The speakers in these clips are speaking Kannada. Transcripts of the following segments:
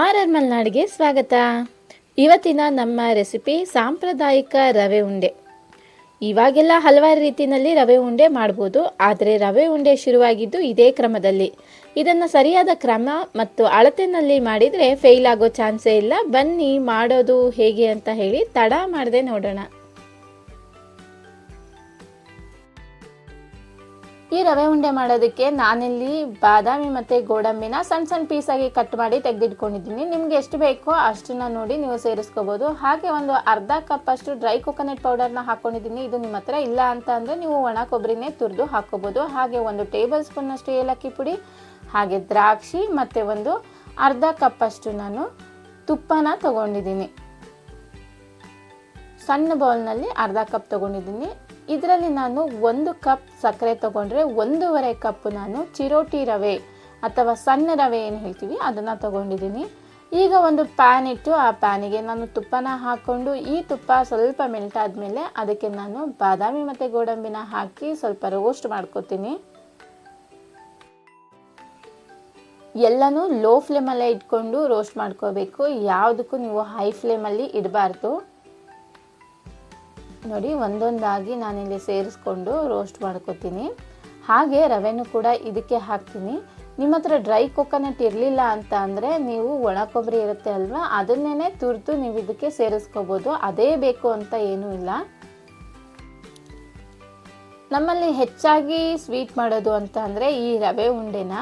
ಆರ್ ಆರ್ ಮಲ್ನಾಡಿಗೆ ಸ್ವಾಗತ. ಇವತ್ತಿನ ನಮ್ಮ ರೆಸಿಪಿ ಸಾಂಪ್ರದಾಯಿಕ ರವೆ ಉಂಡೆ. ಇವಾಗೆಲ್ಲ ಹಲವಾರು ರೀತಿಯಲ್ಲಿ ರವೆ ಉಂಡೆ ಮಾಡ್ಬೋದು, ಆದರೆ ರವೆ ಉಂಡೆ ಶುರುವಾಗಿದ್ದು ಇದೇ ಕ್ರಮದಲ್ಲಿ. ಇದನ್ನು ಸರಿಯಾದ ಕ್ರಮ ಮತ್ತು ಅಳತೆನಲ್ಲಿ ಮಾಡಿದರೆ ಫೇಲ್ ಆಗೋ ಚಾನ್ಸೇ ಇಲ್ಲ. ಬನ್ನಿ ಮಾಡೋದು ಹೇಗೆ ಅಂತ ಹೇಳಿ ತಡ ಮಾಡದೆ ನೋಡೋಣ. ಈ ರವೆ ಉಂಡೆ ಮಾಡೋದಕ್ಕೆ ನಾನಿಲ್ಲಿ ಬಾದಾಮಿ ಮತ್ತು ಗೋಡಂಬಿನ ಸಣ್ಣ ಸಣ್ಣ ಪೀಸಾಗಿ ಕಟ್ ಮಾಡಿ ತೆಗೆದಿಟ್ಕೊಂಡಿದ್ದೀನಿ. ನಿಮ್ಗೆ ಎಷ್ಟು ಬೇಕೋ ಅಷ್ಟನ್ನ ನೋಡಿ ನೀವು ಸೇರಿಸ್ಕೋಬೋದು. ಹಾಗೆ ಒಂದು ಅರ್ಧ ಕಪ್ ಅಷ್ಟು ಡ್ರೈ ಕೊಕೊನಟ್ ಪೌಡರ್ನ ಹಾಕ್ಕೊಂಡಿದ್ದೀನಿ ಇದು ನಿಮ್ಮ ಹತ್ರ ಇಲ್ಲ ಅಂತ ಅಂದರೆ ನೀವು ಒಣ ಕೊಬ್ಬರಿನೇ ತುರಿದು ಹಾಕ್ಕೋಬೋದು ಹಾಗೆ ಒಂದು ಟೇಬಲ್ ಸ್ಪೂನಷ್ಟು ಏಲಕ್ಕಿ ಪುಡಿ, ಹಾಗೆ ದ್ರಾಕ್ಷಿ ಮತ್ತು ಒಂದು ಅರ್ಧ ಕಪ್ ಅಷ್ಟು ನಾನು ತುಪ್ಪನ ತಗೊಂಡಿದ್ದೀನಿ. ಸಣ್ಣ ಬೌಲ್ನಲ್ಲಿ ಅರ್ಧ ಕಪ್ ತೊಗೊಂಡಿದ್ದೀನಿ. ಇದರಲ್ಲಿ ನಾನು ಒಂದು ಕಪ್ ಸಕ್ಕರೆ ತೊಗೊಂಡ್ರೆ ಒಂದೂವರೆ ಕಪ್ ನಾನು ಚಿರೋಟಿ ರವೆ ಅಥವಾ ಸಣ್ಣ ರವೆ ಏನು ಹೇಳ್ತೀವಿ, ಅದನ್ನು ತೊಗೊಂಡಿದ್ದೀನಿ. ಈಗ ಒಂದು ಪ್ಯಾನ್ ಇಟ್ಟು ಆ ಪ್ಯಾನಿಗೆ ನಾನು ತುಪ್ಪನ ಹಾಕ್ಕೊಂಡು ಈ ತುಪ್ಪ ಸ್ವಲ್ಪ ಮೆಲ್ಟ್ ಆದಮೇಲೆ ಅದಕ್ಕೆ ನಾನು ಬಾದಾಮಿ ಮತ್ತು ಗೋಡಂಬಿನ ಹಾಕಿ ಸ್ವಲ್ಪ ರೋಸ್ಟ್ ಮಾಡ್ಕೊತೀನಿ. ಎಲ್ಲನೂ ಲೋ ಫ್ಲೇಮಲ್ಲೇ ಇಟ್ಕೊಂಡು ರೋಸ್ಟ್ ಮಾಡ್ಕೋಬೇಕು. ಯಾವುದಕ್ಕೂ ನೀವು ಹೈ ಫ್ಲೇಮಲ್ಲಿ ಇಡಬಾರ್ದು. ನೋಡಿ ಒಂದೊಂದಾಗಿ ನಾನಿಲ್ಲಿ ಸೇರಿಸ್ಕೊಂಡು ರೋಸ್ಟ್ ಮಾಡ್ಕೋತೀನಿ. ಹಾಗೆ ರವೆನೂ ಕೂಡ ಇದಕ್ಕೆ ಹಾಕ್ತೀನಿ. ನಿಮ್ಮ ಹತ್ರ ಡ್ರೈ ಕೊಕೊನಟ್ ಇರಲಿಲ್ಲ ಅಂತ ಅಂದರೆ ನೀವು ಒಣ ಕೊಬ್ಬರಿ ಇರುತ್ತೆ ಅಲ್ವಾ? ಅದನ್ನೇ ತುರಿದು ನೀವು ಇದಕ್ಕೆ ಸೇರಿಸ್ಕೋಬೋದು. ಅದೇ ಬೇಕು ಅಂತ ಏನೂ ಇಲ್ಲ. ನಮ್ಮಲ್ಲಿ ಹೆಚ್ಚಾಗಿ ಸ್ವೀಟ್ ಮಾಡೋದು ಅಂತ ಅಂದರೆ ಈ ರವೆ ಉಂಡೆನ.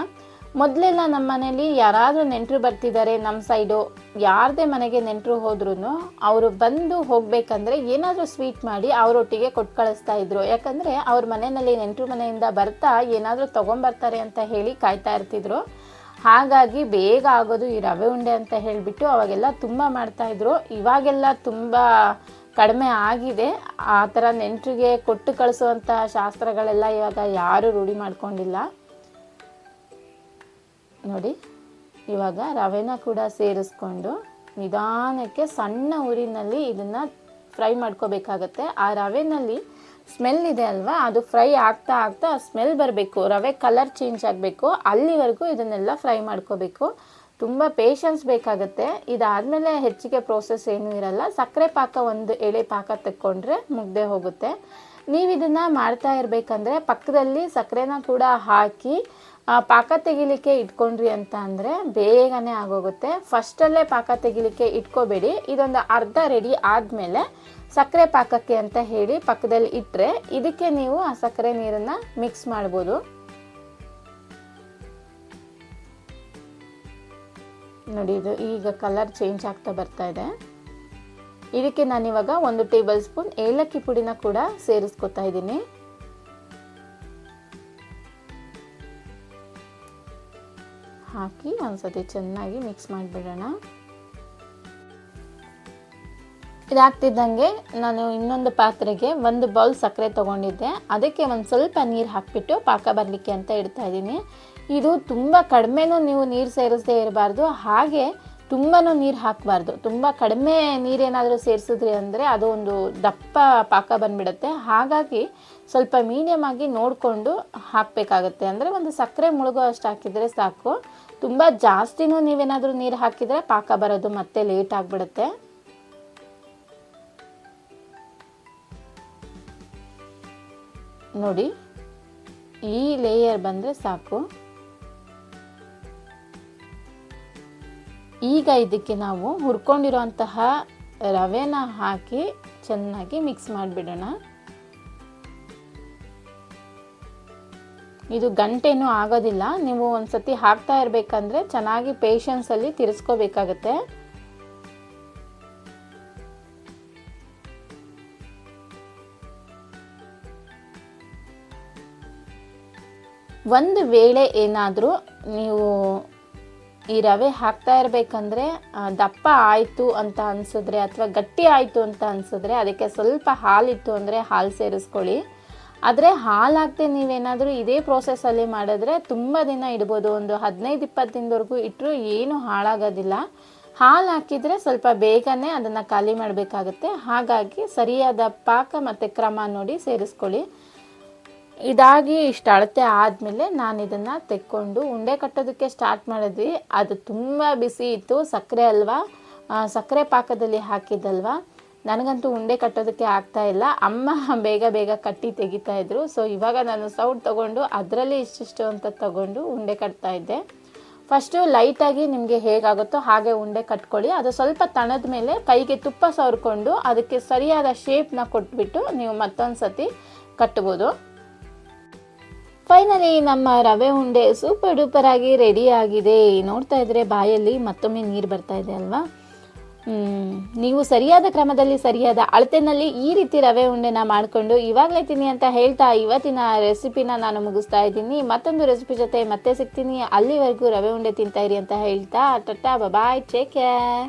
ಮೊದಲೆಲ್ಲ ನಮ್ಮ ಮನೇಲಿ ಯಾರಾದರೂ ನೆಂಟರು ಬರ್ತಿದ್ದಾರೆ ನಮ್ಮ ಸೈಡು, ಯಾರದೇ ಮನೆಗೆ ನೆಂಟರು ಹೋದ್ರೂ ಅವರು ಬಂದು ಹೋಗಬೇಕಂದ್ರೆ ಏನಾದರೂ ಸ್ವೀಟ್ ಮಾಡಿ ಅವರೊಟ್ಟಿಗೆ ಕೊಟ್ಟು ಕಳಿಸ್ತಾ ಇದ್ರು. ಯಾಕಂದರೆ ಅವ್ರ ಮನೆಯಲ್ಲಿ ನೆಂಟರು ಮನೆಯಿಂದ ಬರ್ತಾ ಏನಾದರೂ ತೊಗೊಂಬರ್ತಾರೆ ಅಂತ ಹೇಳಿ ಕಾಯ್ತಾ ಇರ್ತಿದ್ರು. ಹಾಗಾಗಿ ಬೇಗ ಆಗೋದು ಈ ರವೆ ಉಂಡೆ ಅಂತ ಹೇಳಿಬಿಟ್ಟು ಅವಾಗೆಲ್ಲ ತುಂಬ ಮಾಡ್ತಾಯಿದ್ರು ಇವಾಗೆಲ್ಲ ತುಂಬ ಕಡಿಮೆ ಆಗಿದೆ. ಆ ಥರ ನೆಂಟರಿಗೆ ಕೊಟ್ಟು ಕಳಿಸುವಂಥ ಶಾಸ್ತ್ರಗಳೆಲ್ಲ ಇವಾಗ ಯಾರೂ ರೂಢಿ ಮಾಡ್ಕೊಂಡಿಲ್ಲ. ನೋಡಿ, ಇವಾಗ ರವೆನ ಕೂಡ ಸೇರಿಸ್ಕೊಂಡು ನಿಧಾನಕ್ಕೆ ಸಣ್ಣ ಊರಿನಲ್ಲಿ ಇದನ್ನು ಫ್ರೈ ಮಾಡ್ಕೋಬೇಕಾಗತ್ತೆ. ಆ ರವೆನಲ್ಲಿ ಸ್ಮೆಲ್ ಇದೆ ಅಲ್ವಾ? ಅದು ಫ್ರೈ ಆಗ್ತಾ ಆಗ್ತಾ ಸ್ಮೆಲ್ ಬರಬೇಕು. ರವೆ ಕಲರ್ ಚೇಂಜ್ ಆಗಬೇಕು. ಅಲ್ಲಿವರೆಗೂ ಇದನ್ನೆಲ್ಲ ಫ್ರೈ ಮಾಡ್ಕೋಬೇಕು. ತುಂಬ ಪೇಷನ್ಸ್ ಬೇಕಾಗುತ್ತೆ. ಇದಾದಮೇಲೆ ಹೆಚ್ಚಿಗೆ ಪ್ರೋಸೆಸ್ ಏನೂ ಇರಲ್ಲ. ಸಕ್ಕರೆ ಪಾಕ ಒಂದು ಎಳೆ ಪಾಕ ತಕ್ಕೊಂಡ್ರೆ ಮುಗ್ದೆ ಹೋಗುತ್ತೆ. ನೀವು ಇದನ್ನು ಮಾಡ್ತಾ ಇರಬೇಕಂದ್ರೆ ಪಕ್ಕದಲ್ಲಿ ಸಕ್ಕರೆನ ಕೂಡ ಹಾಕಿ ಪಾಕ ತೆಗಿಲಿಕ್ಕೆ ಇಟ್ಕೊಂಡ್ರಿ ಅಂತ ಅಂದರೆ ಬೇಗನೆ ಆಗೋಗುತ್ತೆ. ಫಸ್ಟಲ್ಲೇ ಪಾಕ ತೆಗಿಲಿಕ್ಕೆ ಇಟ್ಕೋಬೇಡಿ. ಇದೊಂದು ಅರ್ಧ ರೆಡಿ ಆದಮೇಲೆ ಸಕ್ಕರೆ ಪಾಕಕ್ಕೆ ಅಂತ ಹೇಳಿ ಪಕ್ಕದಲ್ಲಿ ಇಟ್ಟರೆ ಇದಕ್ಕೆ ನೀವು ಆ ಸಕ್ಕರೆ ನೀರನ್ನು ಮಿಕ್ಸ್ ಮಾಡ್ಬೋದು. ನೋಡಿ, ಇದು ಈಗ ಕಲರ್ ಚೇಂಜ್ ಆಗ್ತಾ ಬರ್ತಾ ಇದೆ. ಇದಕ್ಕೆ ನಾನಿವಾಗ ಒಂದು ಟೇಬಲ್ ಸ್ಪೂನ್ ಏಲಕ್ಕಿ ಪುಡಿನ ಕೂಡ ಸೇರಿಸ್ಕೊತಾ ಇದ್ದೀನಿ. ಹಾಕಿ ಒಂದ್ಸತಿ ಚೆನ್ನಾಗಿ ಮಿಕ್ಸ್ ಮಾಡಿಬಿಡೋಣ. ಇದಾಗ್ತಿದ್ದಂಗೆ ನಾನು ಇನ್ನೊಂದು ಪಾತ್ರೆಗೆ ಒಂದು ಬೌಲ್ ಸಕ್ಕರೆ ತೊಗೊಂಡಿದ್ದೆ. ಅದಕ್ಕೆ ಒಂದು ಸ್ವಲ್ಪ ನೀರು ಹಾಕಿಬಿಟ್ಟು ಪಾಕ ಬರಲಿಕ್ಕೆ ಅಂತ ಇಡ್ತಾ ಇದ್ದೀನಿ. ಇದು ತುಂಬ ಕಡಿಮೆನೂ ನೀವು ನೀರು ಸೇರಿಸದೇ ಇರಬಾರ್ದು. ಹಾಗೆ ತುಂಬಾ ನೀರು ಹಾಕಬಾರ್ದು. ತುಂಬ ಕಡಿಮೆ ನೀರೇನಾದರೂ ಸೇರಿಸಿದ್ರಿ ಅಂದರೆ ಅದು ಒಂದು ದಪ್ಪ ಪಾಕ ಬಂದ್ಬಿಡುತ್ತೆ. ಹಾಗಾಗಿ ಸ್ವಲ್ಪ ಮೀಡಿಯಮ್ ಆಗಿ ನೋಡಿಕೊಂಡು ಹಾಕಬೇಕಾಗತ್ತೆ. ಅಂದರೆ ಒಂದು ಸಕ್ಕರೆ ಮುಳುಗೋ ಅಷ್ಟು ಹಾಕಿದರೆ ಸಾಕು. ತುಂಬ ಜಾಸ್ತಿನೂ ನೀವೇನಾದರೂ ನೀರು ಹಾಕಿದರೆ ಪಾಕ ಬರೋದು ಮತ್ತೆ ಲೇಟ್ ಆಗಿಬಿಡುತ್ತೆ. ನೋಡಿ, ಈ ಲೇಯರ್ ಬಂದರೆ ಸಾಕು. ಈಗ ಇದಕ್ಕೆ ನಾವು ಹುರ್ಕೊಂಡಿರೋಂತಹ ರವೆನ ಹಾಕಿ ಚೆನ್ನಾಗಿ ಮಿಕ್ಸ್ ಮಾಡಿಬಿಡೋಣ. ಇದು ಗಂಟೆನೂ ಆಗೋದಿಲ್ಲ. ನೀವು ಒಂದು ಸತಿ ಹಾಕ್ತಾ ಇರಬೇಕಂದ್ರೆ ಚೆನ್ನಾಗಿ ಪೇಷನ್ಸಲ್ಲಿ ತಿರ್ಸ್ಕೋಬೇಕಾಗತ್ತೆ. ಒಂದು ವೇಳೆ ಏನಾದರೂ ನೀವು ಈ ರವೆ ಹಾಕ್ತಾ ಇರಬೇಕಂದ್ರೆ ದಪ್ಪ ಆಯಿತು ಅಂತ ಅನಿಸಿದ್ರೆ ಅಥವಾ ಗಟ್ಟಿ ಆಯಿತು ಅಂತ ಅನಿಸಿದ್ರೆ ಅದಕ್ಕೆ ಸ್ವಲ್ಪ ಹಾಲಿತ್ತು ಅಂದರೆ ಹಾಲು ಸೇರಿಸ್ಕೊಳ್ಳಿ. ಆದರೆ ಹಾಲು ಹಾಕ್ದೆ ನೀವೇನಾದರೂ ಇದೇ ಪ್ರೋಸೆಸ್ಸಲ್ಲಿ ಮಾಡಿದ್ರೆ ತುಂಬ ದಿನ ಇಡ್ಬೋದು. ಒಂದು ಹದಿನೈದು, ಇಪ್ಪತ್ತು ದಿನದವರೆಗೂ ಇಟ್ಟರು ಏನೂ ಹಾಳಾಗೋದಿಲ್ಲ. ಹಾಲು ಹಾಕಿದರೆ ಸ್ವಲ್ಪ ಬೇಗನೆ ಅದನ್ನು ಖಾಲಿ ಮಾಡಬೇಕಾಗುತ್ತೆ. ಹಾಗಾಗಿ ಸರಿಯಾದ ಪಾಕ ಮತ್ತು ಕ್ರಮ ನೋಡಿ ಸೇರಿಸ್ಕೊಳ್ಳಿ. ಇದಾಗಿ ಇಷ್ಟು ಅಳತೆ ಆದಮೇಲೆ ನಾನು ಇದನ್ನು ತೆಕ್ಕೊಂಡು ಉಂಡೆ ಕಟ್ಟೋದಕ್ಕೆ ಸ್ಟಾರ್ಟ್ ಮಾಡಿದ್ವಿ. ಅದು ತುಂಬ ಬಿಸಿ ಇತ್ತು, ಸಕ್ಕರೆ ಅಲ್ವಾ? ಸಕ್ಕರೆ ಪಾಕದಲ್ಲಿ ಹಾಕಿದ್ದಲ್ವಾ? ನನಗಂತೂ ಉಂಡೆ ಕಟ್ಟೋದಕ್ಕೆ ಆಗ್ತಾ ಇಲ್ಲ. ಅಮ್ಮ ಬೇಗ ಬೇಗ ಕಟ್ಟಿ ತೆಗಿತಾ ಇದ್ರು. ಸೊ ಇವಾಗ ನಾನು ಸೌಟ್ ತೊಗೊಂಡು ಅದರಲ್ಲಿ ಇಷ್ಟಿಷ್ಟು ಅಂತ ತಗೊಂಡು ಉಂಡೆ ಕಟ್ತಾ ಇದ್ದೆ. ಫಸ್ಟು ಲೈಟಾಗಿ ನಿಮಗೆ ಹೇಗಾಗುತ್ತೋ ಹಾಗೆ ಉಂಡೆ ಕಟ್ಕೊಳ್ಳಿ. ಅದು ಸ್ವಲ್ಪ ತಣದ ಮೇಲೆ ಕೈಗೆ ತುಪ್ಪ ಸವರ್ಕೊಂಡು ಅದಕ್ಕೆ ಸರಿಯಾದ ಶೇಪ್ನ ಕೊಟ್ಬಿಟ್ಟು ನೀವು ಮತ್ತೊಂದು ಸತಿ ಕಟ್ಬೋದು. ಫೈನಲಿ ನಮ್ಮ ರವೆ ಉಂಡೆ ಸೂಪರ್ ಡೂಪರ್ ಆಗಿ ರೆಡಿ ಆಗಿದೆ. ನೋಡ್ತಾ ಇದ್ರೆ ಬಾಯಲ್ಲಿ ಮತ್ತೊಮ್ಮೆ ನೀರು ಬರ್ತಾ ಇದೆ ಅಲ್ವಾ? ನೀವು ಸರಿಯಾದ ಕ್ರಮದಲ್ಲಿ ಸರಿಯಾದ ಅಳತೆನಲ್ಲಿ ಈ ರೀತಿ ರವೆ ಉಂಡೆನ ಮಾಡಿಕೊಂಡು ಇವಾಗಲೇ ತಿನ್ನಿ ಅಂತ ಹೇಳ್ತಾ ಇವತ್ತಿನ ರೆಸಿಪಿನ ನಾನು ಮುಗಿಸ್ತಾ ಇದ್ದೀನಿ. ಮತ್ತೊಂದು ರೆಸಿಪಿ ಜೊತೆ ಮತ್ತೆ ಸಿಗ್ತೀನಿ. ಅಲ್ಲಿವರೆಗೂ ರವೆ ಉಂಡೆ ತಿಂತಾ ಇರಿ ಅಂತ ಹೇಳ್ತಾ ಟಟ್ಟಾ ಬಾಯ್ ಟೇಕ್ ಕೇರ್